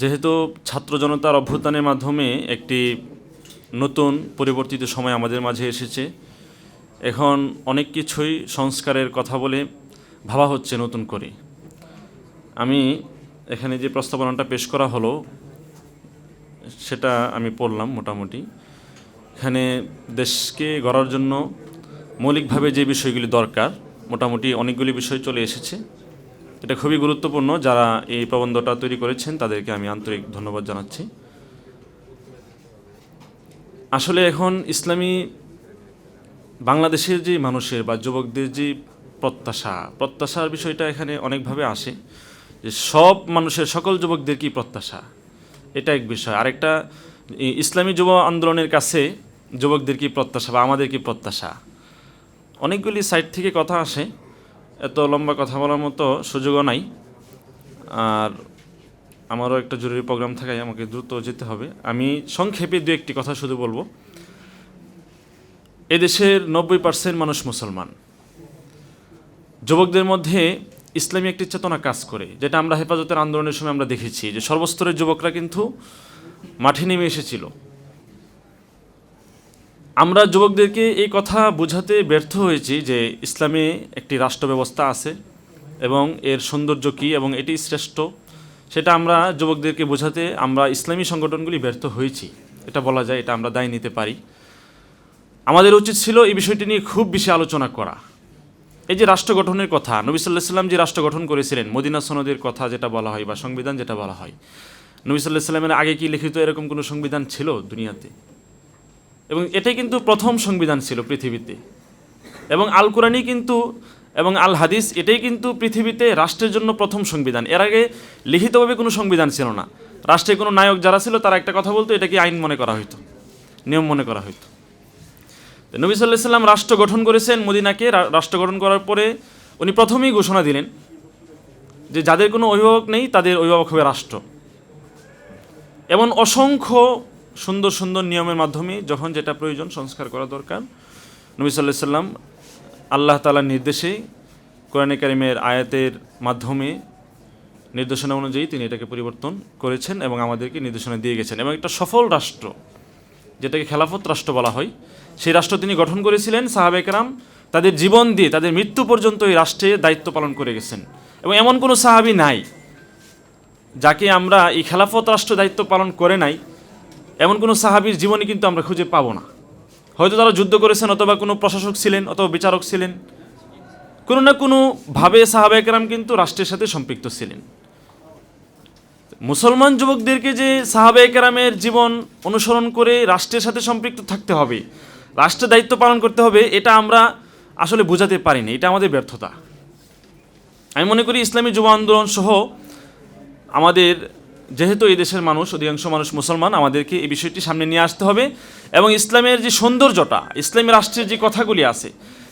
যেহেতু ছাত্র জনতার অভ্যুত্থানের মাধ্যমে একটি নতুন পরিবর্তিত সময় আমাদের মাঝে এসেছে, এখন অনেক কিছুই সংস্কারের কথা বলে ভাবা হচ্ছে নতুন করে। আমি এখানে যে প্রস্তাবনাটা পেশ করা হলো, সেটা আমি পড়লাম মোটামুটি। এখানে দেশকে গড়ার জন্য মৌলিকভাবে যে বিষয়গুলি দরকার, মোটামুটি অনেকগুলি বিষয় চলে এসেছে। এটা খুবই গুরুত্বপূর্ণ। যারা এই প্রবন্ধটা তৈরি করেছেন, তাদেরকে আমি আন্তরিক ধন্যবাদ জানাচ্ছি। আসলে এখন ইসলামী বাংলাদেশের যে মানুষের বা যুবকদের যে প্রত্যাশা, প্রত্যাশার বিষয়টা এখানে অনেকভাবে আসে যে সব মানুষের, সকল যুবকদের কি প্রত্যাশা? এটা এক বিষয়। আরেকটা ইসলামী যুব আন্দোলনের কাছে যুবকদের কি প্রত্যাশা বা আমাদের কি প্রত্যাশা? অনেকগুলি সাইড থেকে কথা আসে। এত লম্বা কথা বলার মতো সুযোগও নাই। আর আমারও একটা জরুরি প্রোগ্রাম থাকায় আমাকে দ্রুত যেতে হবে। আমি সংক্ষেপে দু একটি কথা শুধু বলব। এদেশের নব্বই পার্সেন্ট মানুষ মুসলমান। যুবকদের মধ্যে ইসলামী একটি চেতনা কাজ করে, যেটা আমরা হেফাজতের আন্দোলনের সময় আমরা দেখেছি যে সর্বস্তরের যুবকরা কিন্তু মাঠে নেমে এসেছিল। আমরা যুবকদেরকে এই কথা বোঝাতে ব্যর্থ হয়েছি যে ইসলামে একটি রাষ্ট্র ব্যবস্থা আছে এবং এর সৌন্দর্য কী এবং এটি শ্রেষ্ঠ, সেটা আমরা যুবকদেরকে বোঝাতে আমরা ইসলামী সংগঠনগুলি ব্যর্থ হয়েছি। এটা বলা যায়, এটা আমরা দায় নিতে পারি। আমাদের উচিত ছিল এই বিষয়টি নিয়ে খুব বেশি আলোচনা করা। এই যে রাষ্ট্র গঠনের কথা, নবী সাল্লাহ সাল্লাম যে রাষ্ট্র গঠন করেছিলেন, মদিনা সনদের কথা যেটা বলা হয় বা সংবিধান যেটা বলা হয়, নবী সাল্লাহ সাল্লামের আগে কি লিখিত এরকম কোনো সংবিধান ছিল দুনিয়াতে? এবং এটাই কিন্তু প্রথম সংবিধান ছিল পৃথিবীতে। এবং আল কোরআনই কিন্তু, এবং আল হাদিস এটাই কিন্তু পৃথিবীতে রাষ্ট্রের জন্য প্রথম সংবিধান। এর আগে লিখিতভাবে কোনো সংবিধান ছিল না। রাষ্ট্রে কোনো নায়ক যারা ছিল, তারা একটা কথা বলতো, এটাকে আইন মনে করা হইতো, নিয়ম মনে করা হইতো। নবী সাল্লাহ সাল্লাম রাষ্ট্র গঠন করেছেন মদিনাকে। রাষ্ট্র গঠন করার পরে উনি প্রথমেই ঘোষণা দিলেন যে যাদের কোনো অভিভাবক নেই, তাদের অভিভাবক হবে রাষ্ট্র। এমন অসংখ্য সুন্দর সুন্দর নিয়মের মাধ্যমে যখন যেটা প্রয়োজন সংস্কার করা দরকার। নবী সাল্লাহ সাল্লাম আল্লাহ তালার নির্দেশে কোরআনে কারিমের আয়াতের মাধ্যমে নির্দেশনা অনুযায়ী তিনি এটাকে পরিবর্তন করেছেন এবং আমাদেরকে নির্দেশনা দিয়ে গেছেন। এবং একটা সফল রাষ্ট্র, যেটাকে খেলাফত রাষ্ট্র বলা হয়, সেই রাষ্ট্র তিনি গঠন করেছিলেন সাহাবেকরাম তাদের জীবন দিয়ে, তাদের মৃত্যু পর্যন্ত এই রাষ্ট্রে দায়িত্ব পালন করে গেছেন। এবং এমন কোনো সাহাবি নাই, যাকে আমরা এই খেলাফত রাষ্ট্র দায়িত্ব পালন করে নাই এমন কোনো সাহাবির জীবনী কিন্তু আমরা খুঁজে পাবো না। হয়তো তারা যুদ্ধ করেছেন অথবা কোনো প্রশাসক ছিলেন অথবা বিচারক ছিলেন। কোনো না কোনোভাবে সাহাবাহাম কিন্তু রাষ্ট্রের সাথে সম্পৃক্ত ছিলেন। মুসলমান যুবকদেরকে যে সাহাবে একরামের জীবন অনুসরণ করে রাষ্ট্রের সাথে সম্পৃক্ত থাকতে হবে, রাষ্ট্রের দায়িত্ব পালন করতে হবে, এটা আমরা আসলে বোঝাতে পারিনি, এটা আমাদের ব্যর্থতা। আমি মনে করি ইসলামী যুব আন্দোলন সহ আমাদের যেহেতু এই দেশের মানুষ, অধিকাংশ মানুষ মুসলমান, আমাদেরকে এই বিষয়টি সামনে নিয়ে আসতে হবে। এবং ইসলামের যে সৌন্দর্যটা, ইসলামী রাষ্ট্রের যে কথাগুলি আছে,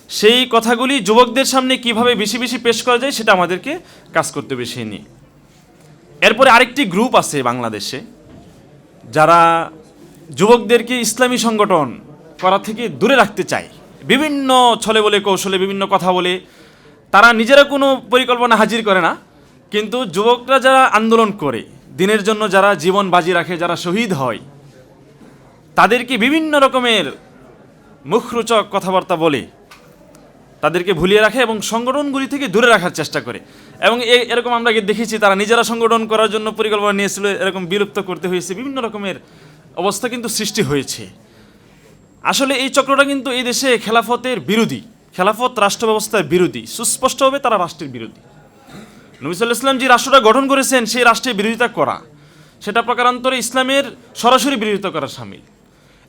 সেই কথাগুলি যুবকদের সামনে কীভাবে বেশি বেশি পেশ করা যায়, সেটা আমাদেরকে কাজ করতে বেশি নিয়ে। এরপরে আরেকটি গ্রুপ আছে বাংলাদেশে, যারা যুবকদেরকে ইসলামী সংগঠন করা থেকে দূরে রাখতে চায়। বিভিন্ন ছলে বলে, কৌশলে বিভিন্ন কথা বলে, তারা নিজেরা কোনো পরিকল্পনা হাজির করে না, কিন্তু যুবকরা যারা আন্দোলন করে দিনের জন্য যারা জীবন বাজি রাখে, যারা শহীদ হয়, তাদেরকে বিভিন্ন রকমের মুখরোচক কথাবার্তা বলে, তাদেরকে ভুলিয়ে রাখে এবং সংগঠনগুলি থেকে দূরে রাখার চেষ্টা করে। এবং এরকম আমরা দেখেছি, তারা নিজেরা সংগঠন করার জন্য পরিকল্পনা নিয়েছিল, এরকম বিলুপ্ত করতে হয়েছে, বিভিন্ন রকমের অবস্থা কিন্তু সৃষ্টি হয়েছে। আসলে এই চক্রটা কিন্তু এই দেশে খেলাফতের বিরোধী, খেলাফত রাষ্ট্র ব্যবস্থার বিরোধী, সুস্পষ্টভাবে তারা রাষ্ট্রের বিরোধী। নবী সাল্লাহ ইসলাম যে রাষ্ট্রটা গঠন করেছেন, সেই রাষ্ট্রের বিরোধিতা করা। সেটা প্রকারান্তরে ইসলামের সরাসরি বিরোধিতা করা সামিল।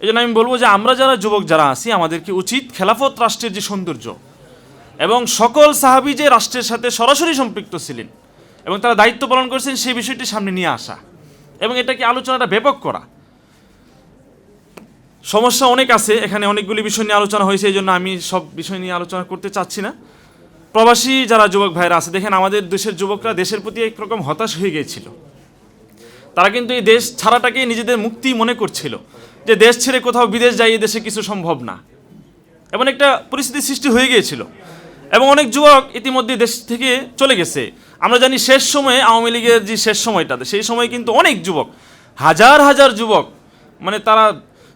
এই জন্য আমি বলব যে আমরা যারা যুবক যারা আছি, আমাদেরকে উচিত খেলাফত রাষ্ট্রের যে সৌন্দর্য এবং সকল সাহাবি যে রাষ্ট্রের সাথে সরাসরি সম্পৃক্ত ছিলেন এবং তারা দায়িত্ব পালন করেছেন, সেই বিষয়টি সামনে নিয়ে আসা এবং এটাকে আলোচনাটা ব্যাপক করা। সমস্যা অনেক আছে, এখানে অনেকগুলি বিষয় নিয়ে আলোচনা হয়েছে এই জন্য আমি সব বিষয় নিয়ে আলোচনা করতে চাচ্ছি না। প্রবাসী যারা যুবক ভাইরা আছে, দেখেন আমাদের দেশের যুবকরা দেশের প্রতি একরকম হতাশ হয়ে গিয়েছিল। তারা কিন্তু এই দেশ ছাড়াটাকে নিজেদের মুক্তি মনে করছিল যে দেশ ছেড়ে কোথাও বিদেশ যাই দেশে কিছু সম্ভব না। এমন একটা পরিস্থিতি সৃষ্টি হয়ে গিয়েছিল। এবং অনেক যুবক ইতিমধ্যে দেশ থেকে চলে গেছে। আমরা জানি শেষ সময়ে আওয়ামী লীগের যে শেষ সময়টাতে, সেই সময় কিন্তু অনেক যুবক, হাজার হাজার যুবক মানে তারা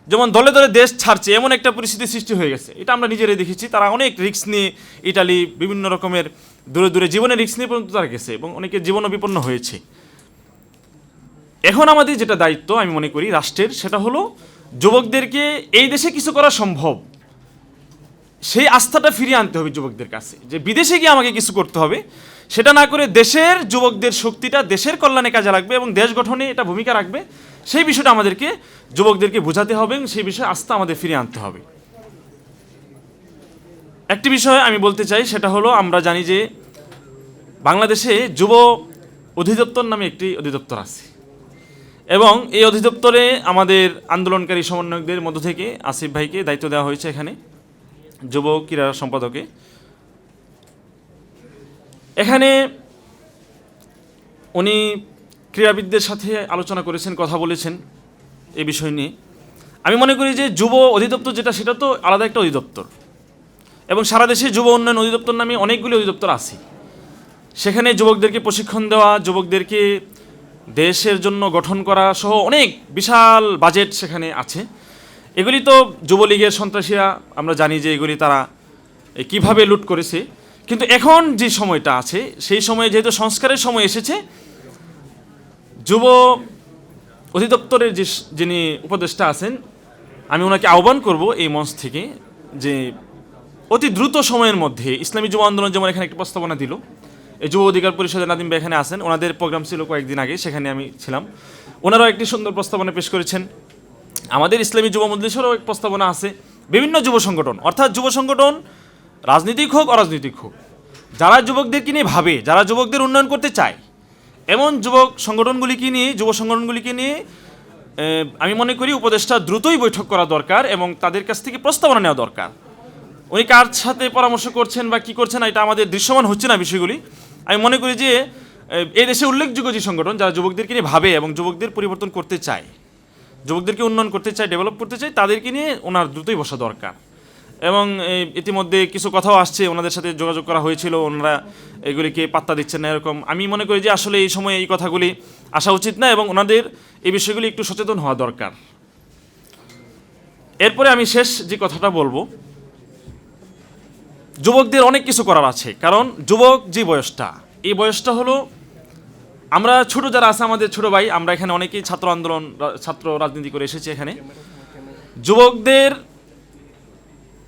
যেমন দলে দলে দেশ ছাড়ছে, এমন একটা পরিস্থিতি সৃষ্টি হয়ে গেছে। এটা আমরা নিজেরাই দেখেছি। তারা অনেক রিক্স নিয়ে ইটালি, বিভিন্ন রকমের দূরে দূরে জীবনে রিক্স নিয়ে পর্যন্ত তারা গেছে এবং অনেকে জীবনও বিপন্ন হয়েছে। এখন আমাদের যেটা দায়িত্ব, আমি মনে করি, রাষ্ট্রের, সেটা হলো যুবকদেরকে এই দেশে কিছু করা সম্ভব। সেই আস্থাটা ফিরিয়ে আনতে হবে যুবকদের কাছে, যে বিদেশে গিয়ে আমাকে কিছু করতে হবে। সেটা না করে দেশের যুবকদের শক্তিটা দেশের কল্যাণে কাজে লাগবে এবং দেশ গঠনে এটা ভূমিকা রাখবে, সেই বিষয়টা আমাদেরকে, যুবকদেরকে বোঝাতে হবে এবং সেই বিষয়ে আস্থা আমাদের ফিরিয়ে আনতে হবে। একটি বিষয় আমি বলতে চাই, সেটা হলো আমরা জানি যে বাংলাদেশে যুব অধিদপ্তর নামে একটি অধিদপ্তর আছে এবং এই অধিদপ্তরে আমাদের আন্দোলনকারী সমন্বয়কদের মধ্য থেকে আসিফ ভাইকে দায়িত্ব দেওয়া হয়েছে এখানে। যুব ক্রীড়া সম্পাদকে। এখানে উনি ক্রীড়াবিদদের সাথে আলোচনা করেছেন, কথা বলেছেন এই বিষয় নিয়ে। আমি মনে করি যে যুব অধিদপ্তর যেটা, সেটা তো আলাদা একটা অধিদপ্তর। এবং সারা দেশে যুব উন্নয়ন অধিদপ্তর নামে অনেকগুলি অধিদপ্তর আছে। সেখানে যুবকদেরকে প্রশিক্ষণ দেওয়া, যুবকদেরকে দেশের জন্য গঠন করা সহ অনেক বিশাল বাজেট সেখানে আছে। এগুলি তো যুবলীগের সন্ত্রাসীরা, আমরা জানি যে এগুলি তারা কীভাবে লুট করেছে। কিন্তু এখন যে সময়টা আছে, সেই সময়ে যেহেতু সংস্কারের সময় এসেছে, যুব অধিদপ্তরের যে যিনি উপদেষ্টা আছেন, আমি ওনাকে আহ্বান করব এই মঞ্চ থেকে যে অতি দ্রুত সময়ের মধ্যে, ইসলামী যুব আন্দোলন যেমন এখানে একটি প্রস্তাবনা দিল এই যুব অধিকার পরিষদের নাদিম এখানে আছেন, ওনাদের প্রোগ্রাম ছিল কয়েকদিন আগে, সেখানে আমি ছিলাম। ওনারাও একটি সুন্দর প্রস্তাবনা পেশ করেছেন। আমাদের ইসলামী যুব মজলিসেরও এক প্রস্তাবনা আছে, বিভিন্ন যুব সংগঠন, অর্থাৎ যুব সংগঠন রাজনৈতিক হোক, অরাজনৈতিক হোক, যারা যুবকদেরকে নিয়ে ভাবে, যারা যুবকদের উন্নয়ন করতে চায়, এমন যুবক সংগঠনগুলিকে নিয়ে, যুব সংগঠনগুলিকে নিয়ে আমি মনে করি উপদেষ্টা দ্রুতই বৈঠক করা দরকার এবং তাদের কাছ থেকে প্রস্তাবনা নেওয়া দরকার। উনি কার সাথে পরামর্শ করছেন বা কি করছেন এটা আমাদের দৃশ্যমান হচ্ছে না বিষয়গুলি। আমি মনে করি যে এই দেশে উল্লেখযোগ্য যে সংগঠন, যারা যুবকদেরকে নিয়ে ভাবে এবং যুবকদের পরিবর্তন করতে চায় যুবকদেরকে উন্নয়ন করতে চাই ডেভেলপ করতে চায় তাদেরকে নিয়ে ওনার দ্রুতই বসা দরকার। এবং ইতিমধ্যে কিছু কথাও আসছে, ওনাদের সাথে যোগাযোগ করা হয়েছিল, ওনারা এগুলিকে পাত্তা দিচ্ছেন না এরকম। আমি মনে করি যে আসলে এই সময়ে এই কথাগুলি আসা উচিত না এবং ওনাদের এই বিষয়গুলি একটু সচেতন হওয়া দরকার। এরপরে আমি শেষ যে কথাটা বলব, যুবকদের অনেক কিছু করার আছে, কারণ যুবক যে বয়সটা, এই বয়সটা হলো আমরা ছোট যারা আছে আমাদের ছোট ভাই, আমরা এখানে অনেকেই ছাত্র আন্দোলন, ছাত্র রাজনীতি করে এসেছি এখানে। যুবকদের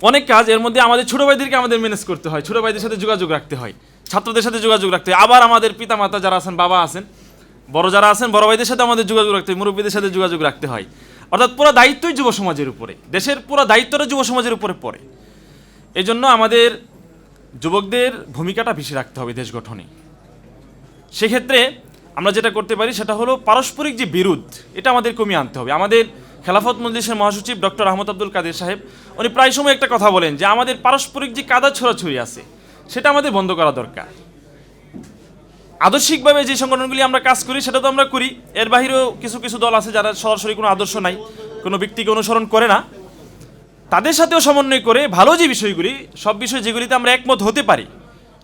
অনেক কাজ, এর মধ্যে আমাদের ছোট ভাইদেরকে আমাদের ম্যানেজ করতে হয়, ছোট ভাইদের সাথে যোগাযোগ রাখতে হয়, ছাত্রদের সাথে যোগাযোগ রাখতে হয়। আবার আমাদের পিতামাতা যারা আছেন, বাবা আছেন, বড় যারা আছেন, বড় ভাইদের সাথে আমাদের যোগাযোগ রাখতে হয়, মুরব্বীদের সাথে যোগাযোগ রাখতে হয়। অর্থাৎ পুরো দায়িত্বই যুব সমাজের উপরে। দেশের পুরো দায়িত্বটা যুব সমাজের উপরে পড়ে। এই জন্য আমাদের যুবকদের ভূমিকাটা বেশি রাখতে হবে দেশ গঠনে। সেক্ষেত্রে আমরা যেটা করতে পারি সেটা হলো পারস্পরিক যে বিরোধ, এটা আমাদের কমিয়ে আনতে হবে। আমাদের খেলাফত মজলিসের মহাসচিব ডক্টর আহমদ আব্দুল কাদের সাহেব, উনি প্রায় সময় একটা কথা বলেন যে আমাদের পারস্পরিক যে কাদা ছোড়াছড়ি আছে, সেটা আমাদের বন্ধ করা দরকার। আদর্শিকভাবে যে সংগঠনগুলি আমরা কাজ করি, সেটা তো আমরা করি। এর বাহিরেও কিছু কিছু দল আছে যারা সরাসরি কোনো আদর্শ নাই, কোনো ব্যক্তিকে অনুসরণ করে না। তাদের সাথেও সমন্বয় করে ভালো যে বিষয়গুলি, সব বিষয় যেগুলিতে আমরা একমত হতে পারি,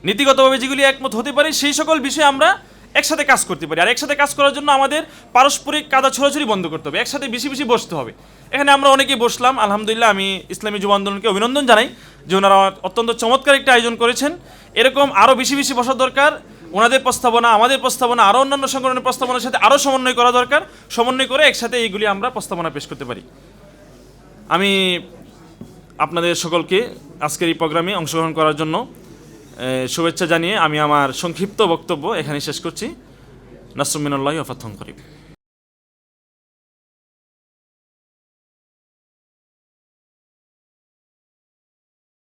নীতিগতভাবে যেগুলি একমত হতে পারি, সেই সকল বিষয়ে আমরা একসাথে কাজ করতে পারি। আর একসাথে কাজ করার জন্য আমাদের পারস্পরিক কাদা ছোড়াছড়ি বন্ধ করতে হবে। একসাথে বেশি বেশি বসতে হবে। এখানে আমরা অনেকেই বসলাম। আলহামদুলিল্লাহ, আমি ইসলামী যুব আন্দোলনকে অভিনন্দন জানাই যে ওনারা অত্যন্ত চমৎকার একটা আয়োজন করেছেন। এরকম আরও বেশি বেশি বসা দরকার। ওনাদের প্রস্তাবনা, আমাদের প্রস্তাবনা আরও অন্যান্য সংগঠনের প্রস্তাবনার সাথে আরও সমন্বয় করা দরকার। সমন্বয় করে একসাথে এইগুলি আমরা প্রস্তাবনা পেশ করতে পারি। আমি আপনাদের সকলকে আজকের এই প্রোগ্রামে অংশগ্রহণ করার জন্য শুভেচ্ছা জানিয়ে আমি আমার সংক্ষিপ্ত বক্তব্য এখানে শেষ করছি। নাসরুমিনুল্লাহ অফাথন করিব